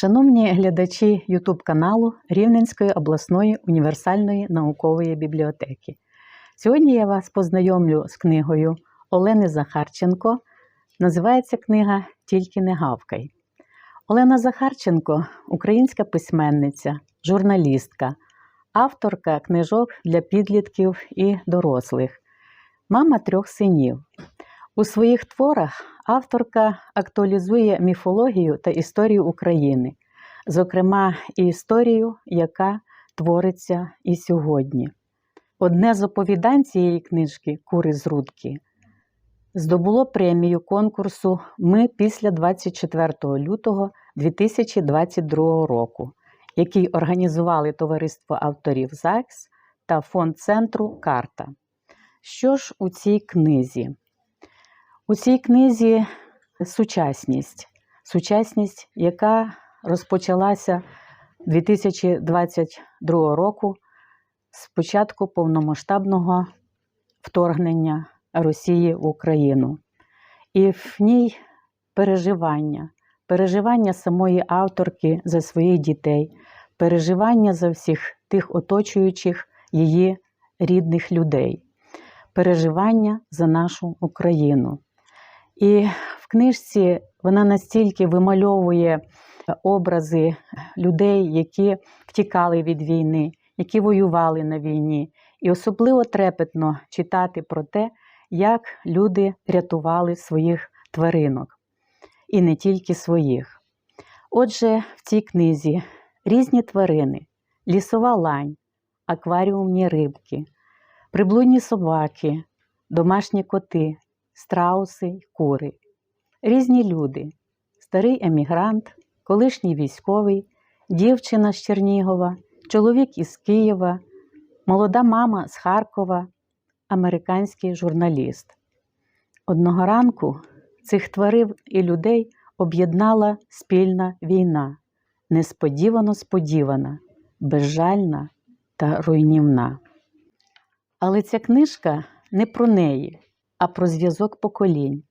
Шановні глядачі YouTube каналу Рівненської обласної універсальної наукової бібліотеки. Сьогодні я вас познайомлю з книгою Олени Захарченко. Називається книга Тільки не гавкай. Олена Захарченко українська письменниця, журналістка, авторка книжок для підлітків і дорослих, мама трьох синів. У своїх творах авторка актуалізує міфологію та історію України, зокрема, і історію, яка твориться і сьогодні. Одне з оповідань цієї книжки Кури з Рудки здобуло премію конкурсу Ми після 24 лютого 2022 року, який організували Товариство авторів ЗАГС та фонд центру Карта. Що ж у цій книзі? У цій книзі сучасність, сучасність, яка розпочалася 2022 року з початку повномасштабного вторгнення Росії в Україну. І в ній переживання, переживання самої авторки за своїх дітей, переживання за всіх тих оточуючих її рідних людей, переживання за нашу Україну. І в книжці вона настільки вимальовує образи людей, які втікали від війни, які воювали на війні. І особливо трепетно читати про те, як люди рятували своїх тваринок, і не тільки своїх. Отже, в цій книзі різні тварини, лісова лань, акваріумні рибки, приблудні собаки, домашні коти, страуси кури, різні люди, старий емігрант, колишній військовий, дівчина з Чернігова, чоловік із Києва, молода мама з Харкова, американський журналіст. Одного ранку цих тварин і людей об'єднала спільна війна, несподівано сподівана, безжальна та руйнівна. Але ця книжка не про неї, а про зв'язок поколінь,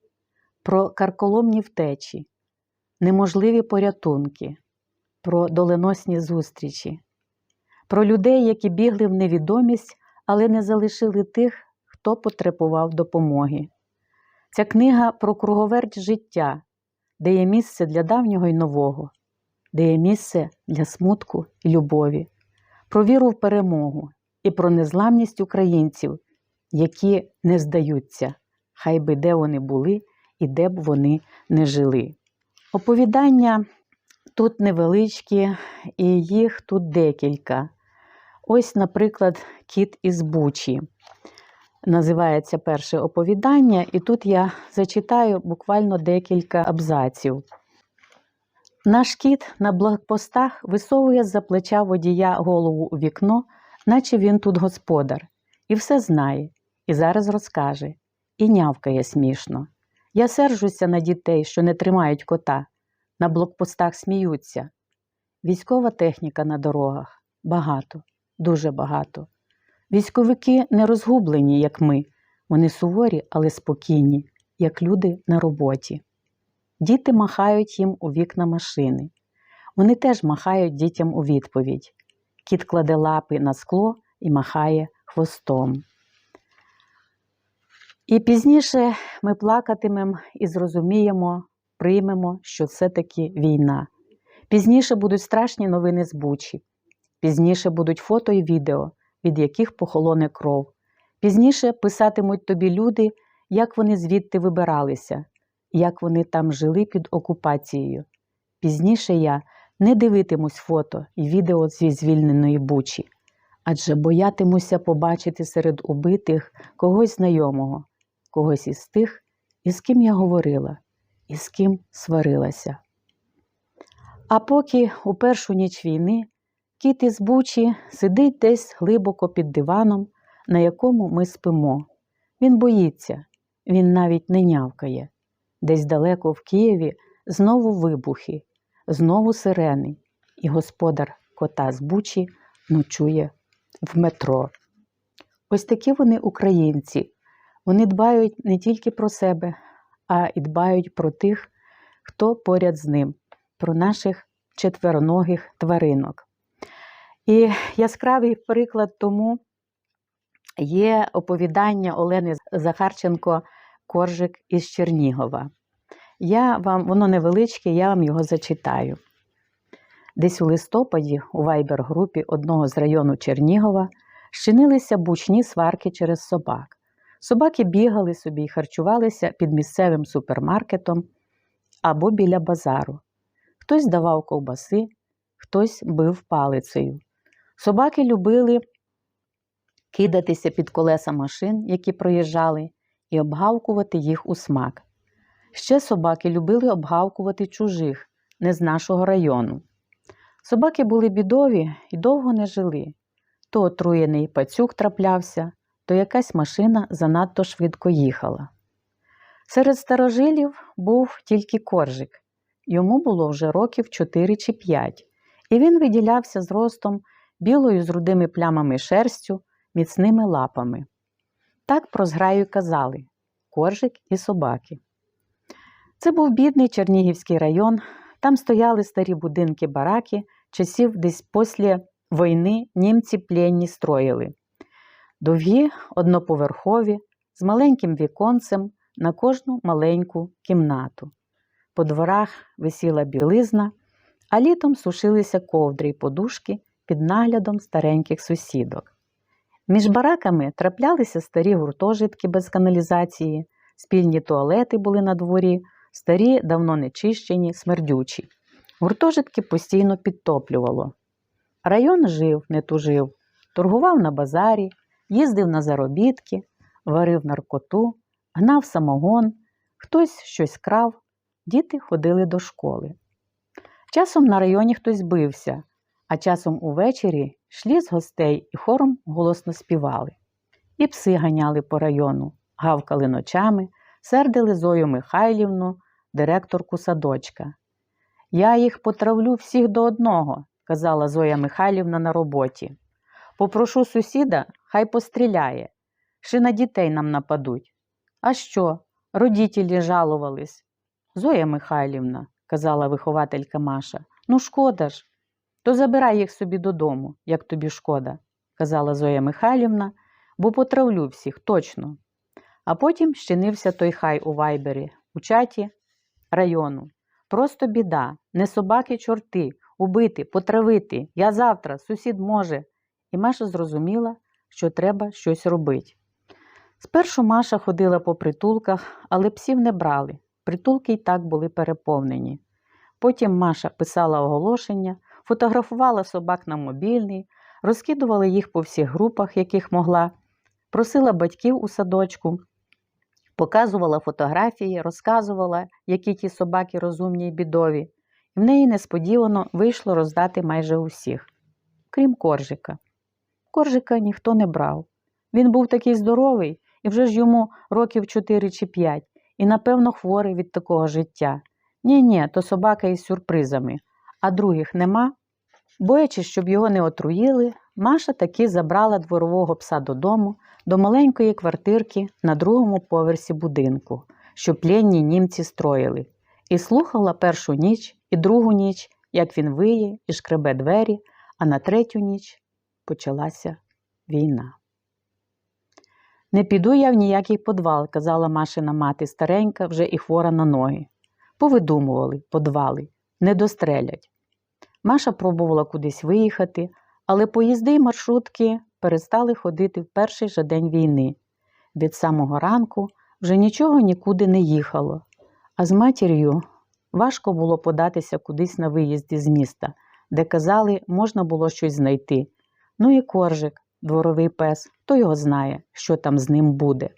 про карколомні втечі, неможливі порятунки, про доленосні зустрічі, про людей, які бігли в невідомість, але не залишили тих, хто потребував допомоги. Ця книга про круговерть життя, де є місце для давнього і нового, де є місце для смутку і любові, про віру в перемогу і про незламність українців, які не здаються, хай би де вони були і де б вони не жили. Оповідання тут невеличкі, і їх тут декілька. Ось, наприклад, Кіт із Бучі. Називається перше оповідання, і тут я зачитаю буквально декілька абзаців. Наш кіт на блокпостах висовує з-за плеча водія голову у вікно, наче він тут господар, і все знає, і зараз розкаже, і нявкає смішно. Я сержуся на дітей, що не тримають кота, на блокпостах сміються. Військова техніка на дорогах багато, дуже багато. Військовики не розгублені, як ми, вони суворі, але спокійні, як люди на роботі. Діти махають їм у вікна машини. Вони теж махають дітям у відповідь. Кіт кладе лапи на скло і махає хвостом. І пізніше ми плакатимемо і зрозуміємо, приймемо, що це таки війна. Пізніше будуть страшні новини з Бучі, пізніше будуть фото і відео, від яких похолоне кров. Пізніше писатимуть тобі люди, як вони звідти вибиралися, як вони там жили під окупацією. Пізніше я не дивитимусь фото і відео зі звільненої Бучі, адже боятимуся побачити серед убитих когось знайомого, когось із тих, із ким я говорила, і з ким сварилася. А поки у першу ніч війни кіт із Бучі сидить десь глибоко під диваном, на якому ми спимо. Він боїться, він навіть не нявкає. Десь далеко в Києві знову вибухи, знову сирени, і господар кота з Бучі ночує в метро. Ось такі вони українці. Вони дбають не тільки про себе, а й дбають про тих, хто поряд з ним, про наших четвероногих тваринок. І яскравий приклад тому є оповідання Олени Захарченко Коржик із Чернігова. Я вам, воно невеличке, я вам його зачитаю. Десь у листопаді у вайбер-групі одного з району Чернігова щинилися бучні сварки через собак. Собаки бігали собі і харчувалися під місцевим супермаркетом або біля базару. Хтось давав ковбаси, хтось бив палицею. Собаки любили кидатися під колеса машин, які проїжджали, і обгавкувати їх у смак. Ще собаки любили обгавкувати чужих, не з нашого району. Собаки були бідові і довго не жили. То отруєний пацюк траплявся, то якась машина занадто швидко їхала. Серед старожилів був тільки коржик. Йому було вже років 4 чи 5, і він виділявся зростом білою з рудими плямами шерстю, міцними лапами. Так про зграю казали коржик і собаки. Це був бідний Чернігівський район, там стояли старі будинки бараки, часів десь після війни німці пленні строїли. Довгі, одноповерхові, з маленьким віконцем на кожну маленьку кімнату. По дворах висіла білизна, а літом сушилися ковдри й подушки під наглядом стареньких сусідок. Між бараками траплялися старі гуртожитки без каналізації, спільні туалети були на дворі, старі, давно не чищені, смердючі. Гуртожитки постійно підтоплювало. Район жив, не тужив, торгував на базарі, їздив на заробітки, варив наркоту, гнав самогон, хтось щось крав, діти ходили до школи. Часом на районі хтось бився, а часом увечері йшли з гостей і хором голосно співали. І пси ганяли по району, гавкали ночами, сердили Зою Михайлівну, директорку садочка. Я їх потравлю всіх до одного, казала Зоя Михайлівна на роботі. Попрошу сусіда, хай постріляє. Ще на дітей нам нападуть. А що? Родітелі жалувались. Зоя Михайлівна, казала вихователька Маша, ну шкода ж. То забирай їх собі додому, як тобі шкода, казала Зоя Михайлівна, бо потравлю всіх точно. А потім щинився той хай у вайбері, у чаті району. Просто біда, не собаки чорти, убити, потравити. Я завтра, сусід може. І Маша зрозуміла, що треба щось робити. Спершу Маша ходила по притулках, але псів не брали. Притулки й так були переповнені. Потім Маша писала оголошення, фотографувала собак на мобільний, розкидувала їх по всіх групах, яких могла, просила батьків у садочку, показувала фотографії, розказувала, які ті собаки розумні й бідові, і в неї несподівано вийшло роздати майже усіх, крім коржика. Коржика ніхто не брав. Він був такий здоровий, і вже ж йому років 4 чи 5, і, напевно, хворий від такого життя. Ні, ні, то собака із сюрпризами, а других нема. Боячись, щоб його не отруїли, Маша таки забрала дворового пса додому, до маленької квартирки на другому поверсі будинку, що пленні німці строїли, і слухала першу ніч і другу ніч, як він виє і шкребе двері, а на третю ніч почалася війна. Не піду я в ніякий подвал, казала Машина мати старенька, вже і хвора на ноги. Повидумували, подвали, не дострелять. Маша пробувала кудись виїхати, але поїзди й маршрутки перестали ходити в перший же день війни. Від самого ранку вже нічого нікуди не їхало, а з матір'ю важко було податися кудись на виїзді з міста, де казали, можна було щось знайти. Ну і коржик, дворовий пес, хто його знає, що там з ним буде.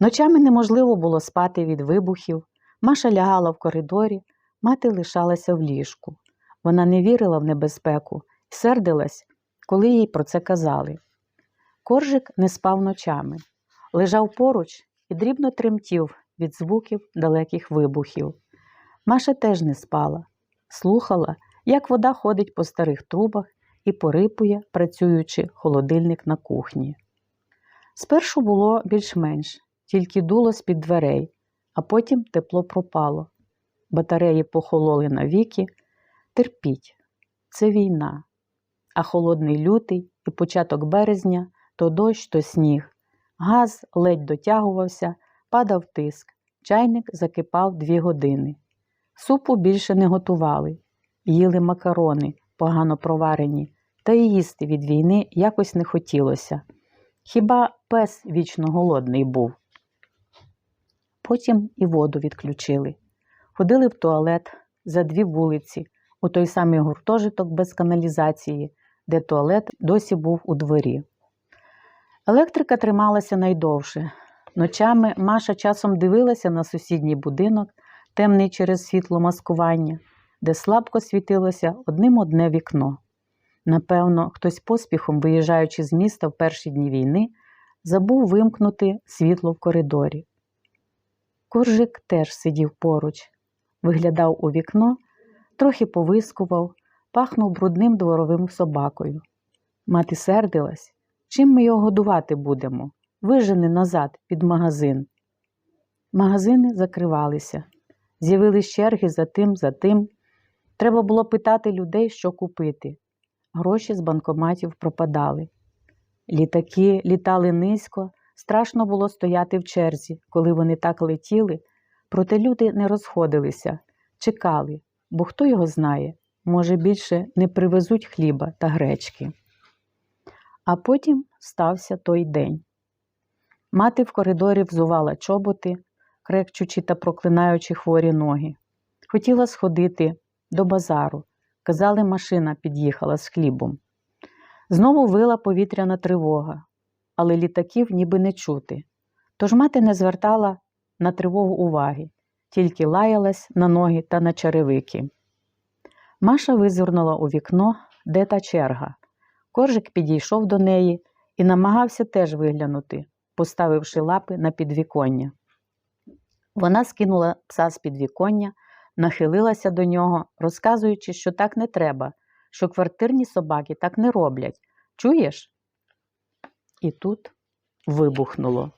Ночами неможливо було спати від вибухів. Маша лягала в коридорі, мати лишалася в ліжку. Вона не вірила в небезпеку сердилась, коли їй про це казали. Коржик не спав ночами, лежав поруч і дрібно тремтів від звуків далеких вибухів. Маша теж не спала, слухала, як вода ходить по старих трубах і порипує, працюючи холодильник на кухні. Спершу було більш-менш, тільки дуло з-під дверей, а потім тепло пропало. Батареї похололи навіки, Терпіть, це війна, а холодний лютий і початок березня то дощ, то сніг. Газ ледь дотягувався, падав тиск, чайник закипав дві години. Супу більше не готували, їли макарони, погано проварені, та й їсти від війни якось не хотілося. Хіба пес вічно голодний був. Потім і воду відключили. Ходили в туалет за дві вулиці, у той самий гуртожиток без каналізації, де туалет досі був у дворі. Електрика трималася найдовше. Ночами Маша часом дивилася на сусідній будинок, темний через світло маскування, де слабко світилося одним одне вікно. Напевно, хтось поспіхом, виїжджаючи з міста в перші дні війни, забув вимкнути світло в коридорі. Коржик теж сидів поруч, виглядав у вікно, трохи повискував, пахнув брудним дворовим собакою. Мати сердилась, чим ми його годувати будемо? Вижени назад під магазин. Магазини закривалися, з'явились черги за тим, за тим. Треба було питати людей, що купити. Гроші з банкоматів пропадали. Літаки літали низько, страшно було стояти в черзі, коли вони так летіли, проте люди не розходилися, чекали, бо хто його знає, може, більше не привезуть хліба та гречки. А потім стався той день. Мати в коридорі взувала чоботи, крекчучи та проклинаючи хворі ноги. Хотіла сходити до базару. Казали, машина під'їхала з хлібом. Знову вила повітряна тривога, але літаків ніби не чути. Тож мати не звертала на тривогу уваги, тільки лаялась на ноги та на черевики. Маша визирнула у вікно, де та черга. Коржик підійшов до неї і намагався теж виглянути, поставивши лапи на підвіконня. Вона скинула пса з підвіконня, нахилилася до нього, розказуючи, що так не треба, що квартирні собаки так не роблять. Чуєш? І тут вибухнуло.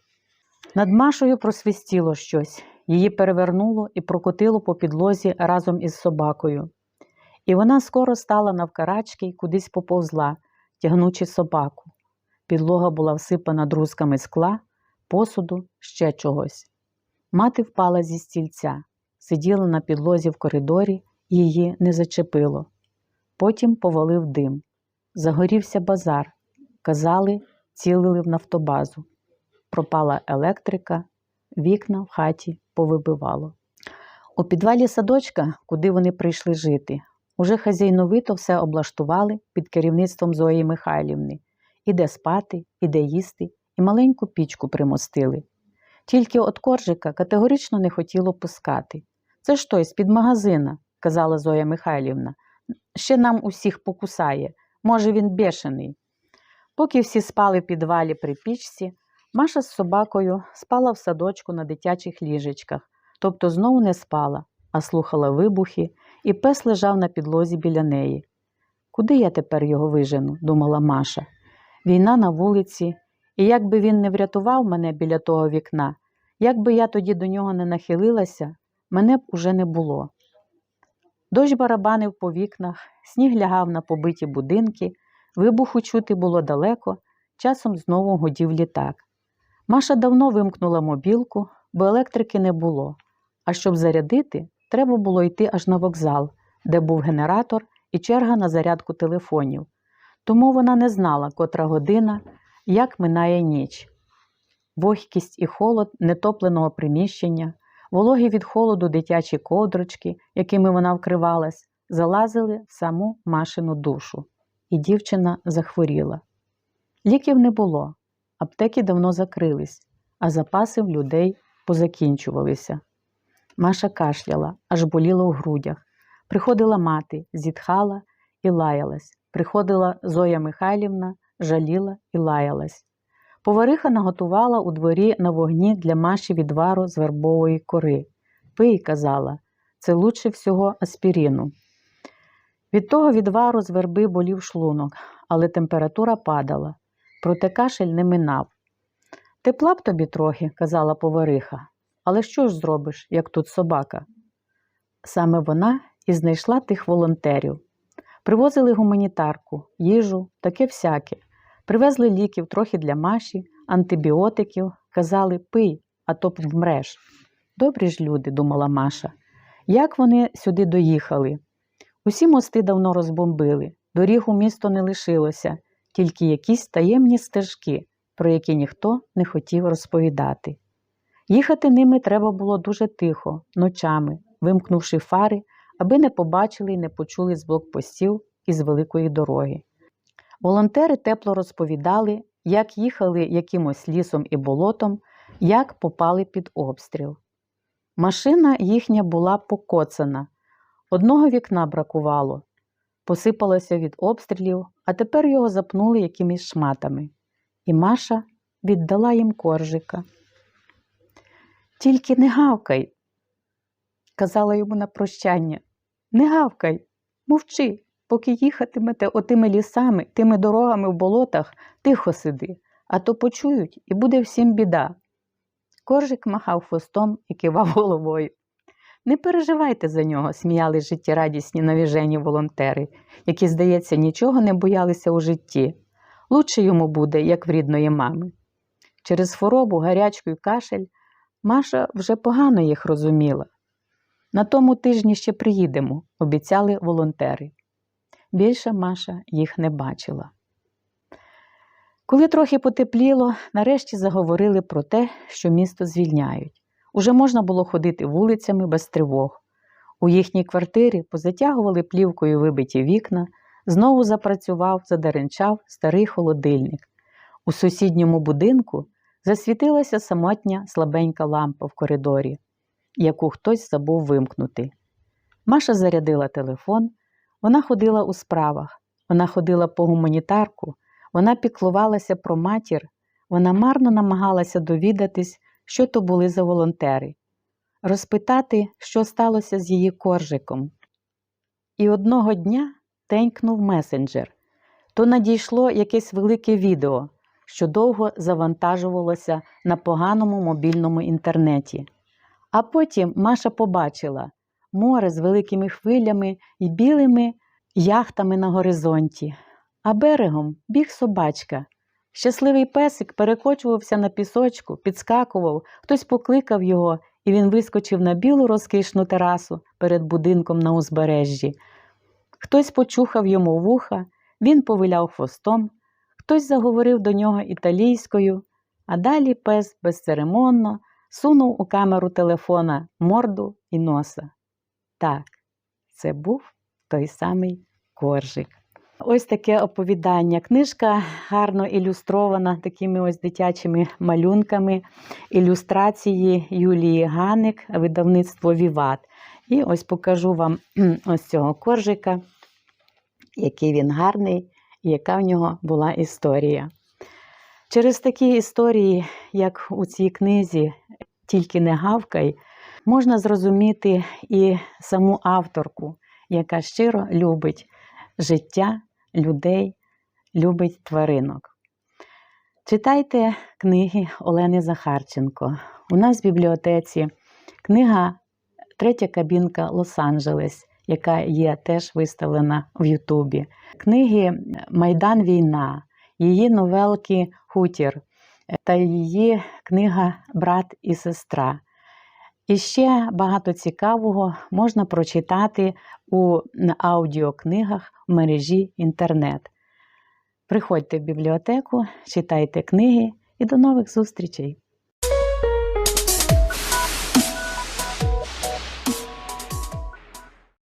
Над Машою просвистіло щось, її перевернуло і прокотило по підлозі разом із собакою. І вона скоро стала навкарачки й кудись поповзла, тягнучи собаку. Підлога була всипана друзками скла, посуду, ще чогось. Мати впала зі стільця, сиділа на підлозі в коридорі, її не зачепило. Потім повалив дим. Загорівся базар. Казали, цілили в нафтобазу. Пропала електрика, вікна в хаті повибивало. У підвалі садочка, куди вони прийшли жити, уже хазяйновито все облаштували під керівництвом Зої Михайлівни. І де спати, і де їсти, і маленьку пічку примостили. Тільки от коржика категорично не хотіло пускати. Це ж той з-під магазина, казала Зоя Михайлівна. Ще нам усіх покусає. Може, він бешений. Поки всі спали в підвалі при пічці, Маша з собакою спала в садочку на дитячих ліжечках, тобто знову не спала, а слухала вибухи, і пес лежав на підлозі біля неї. Куди я тепер його вижену? думала Маша. Війна на вулиці, і як би він не врятував мене біля того вікна, як би я тоді до нього не нахилилася, мене б уже не було. Дощ барабанив по вікнах, сніг лягав на побиті будинки, вибуху чути було далеко, часом знову годів літак. Маша давно вимкнула мобілку, бо електрики не було. А щоб зарядити, треба було йти аж на вокзал, де був генератор і черга на зарядку телефонів. Тому вона не знала, котра година, як минає ніч. Вогкість і холод нетопленого приміщення, вологі від холоду дитячі ковдрочки, якими вона вкривалась, залазили в саму машину душу, і дівчина захворіла. Ліків не було, аптеки давно закрились, а запаси в людей позакінчувалися. Маша кашляла, аж боліло в грудях. Приходила мати, зітхала і лаялась. Приходила Зоя Михайлівна, жаліла і лаялась. Повариха наготувала у дворі на вогні для Маші відвару з вербової кори. Пий, казала, це лучше всього аспіріну. Від того відвару з верби болів шлунок, але температура падала, проте кашель не минав. Тепла б тобі трохи, казала повариха, але що ж зробиш, як тут собака? Саме вона і знайшла тих волонтерів. Привозили гуманітарку, їжу, таке всяке. Привезли ліків трохи для Маші, антибіотиків, казали пий, а то вмреш. Добрі ж люди, думала Маша. Як вони сюди доїхали? Усі мости давно розбомбили, доріг у місто не лишилося, тільки якісь таємні стежки, про які ніхто не хотів розповідати. Їхати ними треба було дуже тихо, ночами, вимкнувши фари, аби не побачили і не почули з блокпостів із великої дороги. Волонтери тепло розповідали, як їхали якимось лісом і болотом, як попали під обстріл. Машина їхня була покоцана, одного вікна бракувало, посипалося від обстрілів, а тепер його запнули якимись шматами. І Маша віддала їм коржика. Тільки не гавкай, казала йому на прощання. Не гавкай, мовчи, поки їхатимете отими лісами, тими дорогами в болотах, тихо сиди, а то почують і буде всім біда. Коржик махав хвостом і кивав головою. Не переживайте за нього, сміяли життєрадісні навіжені волонтери, які, здається, нічого не боялися у житті. Лучше йому буде, як в рідної мами. Через хворобу, гарячку і кашель Маша вже погано їх розуміла. На тому тижні ще приїдемо, обіцяли волонтери. Більше Маша їх не бачила. Коли трохи потепліло, нарешті заговорили про те, що місто звільняють. Уже можна було ходити вулицями без тривог. У їхній квартирі позатягували плівкою вибиті вікна, знову запрацював, задеренчав старий холодильник. У сусідньому будинку засвітилася самотня слабенька лампа в коридорі, яку хтось забув вимкнути. Маша зарядила телефон, вона ходила у справах, вона ходила по гуманітарку, вона піклувалася про матір, вона марно намагалася довідатись, що то були за волонтери, розпитати, що сталося з її коржиком. І одного дня тенькнув месенджер. То надійшло якесь велике відео, що довго завантажувалося на поганому мобільному інтернеті. А потім Маша побачила море з великими хвилями і білими яхтами на горизонті, а берегом біг собачка. Щасливий песик перекочувався на пісочку, підскакував, хтось покликав його, і він вискочив на білу розкішну терасу перед будинком на узбережжі. Хтось почухав йому вуха, він повиляв хвостом, хтось заговорив до нього італійською, а далі пес безцеремонно сунув у камеру телефона морду і носа. Так, це був той самий коржик. Ось таке оповідання. Книжка гарно ілюстрована такими ось дитячими малюнками, ілюстрації Юлії Ганик, видавництво Віват. І ось покажу вам ось цього коржика, який він гарний і яка в нього була історія. Через такі історії, як у цій книзі, тільки не гавкай, можна зрозуміти і саму авторку, яка щиро любить життя, людей, любить тваринок. Читайте книги Олени Захарченко. У нас в бібліотеці книга Третя кабінка Лос-Анджелес, яка є теж виставлена в Ютубі. Книги Майдан Війна, її новелки Хутір та її книга Брат і сестра. І ще багато цікавого можна прочитати у аудіокнигах в мережі інтернет. Приходьте в бібліотеку, читайте книги і до нових зустрічей!